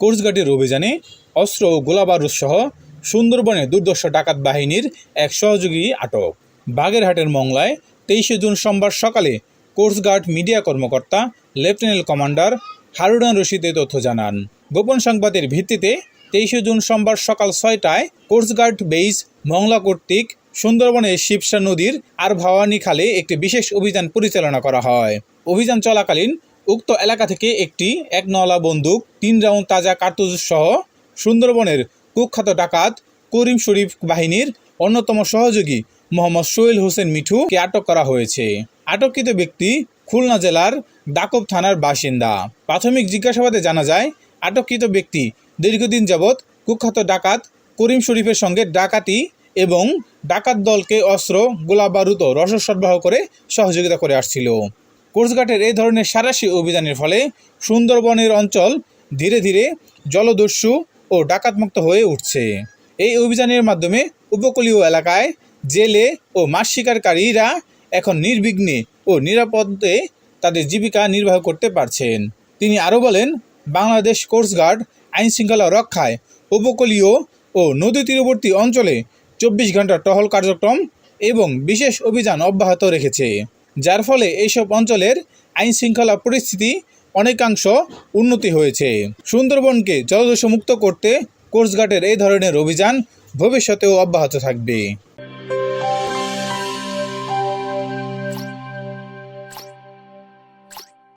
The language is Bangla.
কোস্টগার্ডের অভিযানে অস্ত্র ও গোলাবারুদ সহ সুন্দরবনে দুর্দর্শ ডাকাত বাহিনীর এক সহযোগী আটক। বাগেরহাটের মংলায় তেইশে জুন সোমবার সকালে কোর্সগার্ড মিডিয়া কর্মকর্তা, লেফটেন্যান্ট কমান্ডার হারুনান রশিদ তথ্য জানান। গোপন সংবাদের ভিত্তিতে তেইশে জুন সোমবার সকাল ছয়টায় কোর্সগার্ড বেইস মংলা কর্তৃক সুন্দরবনের শিবসা নদীর আর ভাওয়ানি খালে একটি বিশেষ অভিযান পরিচালনা করা হয়। অভিযান চলাকালীন উক্ত এলাকা থেকে একটি এক নলা বন্দুক, তিন রাউন্ড তাজা কার্তুজ সহ সুন্দরবনের কুখ্যাত ডাকাত করিম শরীফ বাহিনীর অন্যতম সহযোগী মোহাম্মদ সোহেল হোসেন মিঠুকে আটক করা হয়েছে। আটককৃত ব্যক্তি খুলনা জেলার ডাকব থানার বাসিন্দা। প্রাথমিক জিজ্ঞাসাবাদে জানা যায়, আটককৃত ব্যক্তি দীর্ঘদিন যাবৎ কুখ্যাত ডাকাত করিম শরীফের সঙ্গে ডাকাতি এবং ডাকাত দলকে অস্ত্র গোলা বারুদ ও রসদ সরবরাহ করে সহযোগিতা করে আসছিল। কোস্টগার্ডের এই ধরনের সারাশি অভিযানের ফলে সুন্দরবনের অঞ্চল ধীরে ধীরে জলদস্যু ও ডাকাতমুক্ত হয়ে উঠছে। এই অভিযানের মাধ্যমে উপকূলীয় এলাকায় জেলে ও মাছ শিকারকারীরা এখন নির্বিঘ্নে ও নিরাপদে তাদের জীবিকা নির্বাহ করতে পারছেন। তিনি আরও বলেন, বাংলাদেশ কোস্টগার্ড আইন শৃঙ্খলা রক্ষায় উপকূলীয় ও নদী তীরবর্তী অঞ্চলে চব্বিশ ঘণ্টা টহল কার্যক্রম এবং বিশেষ অভিযান অব্যাহত রেখেছে। যার ফলে এইসব অঞ্চলের আইন শৃঙ্খলা পরিস্থিতি অনেকাংশ উন্নতি হয়েছে। সুন্দরবনকে জলদস্যু মুক্ত করতে কোর্সঘাটের এই ধরনের অভিযান ভবিষ্যতেও অব্যাহত থাকবে।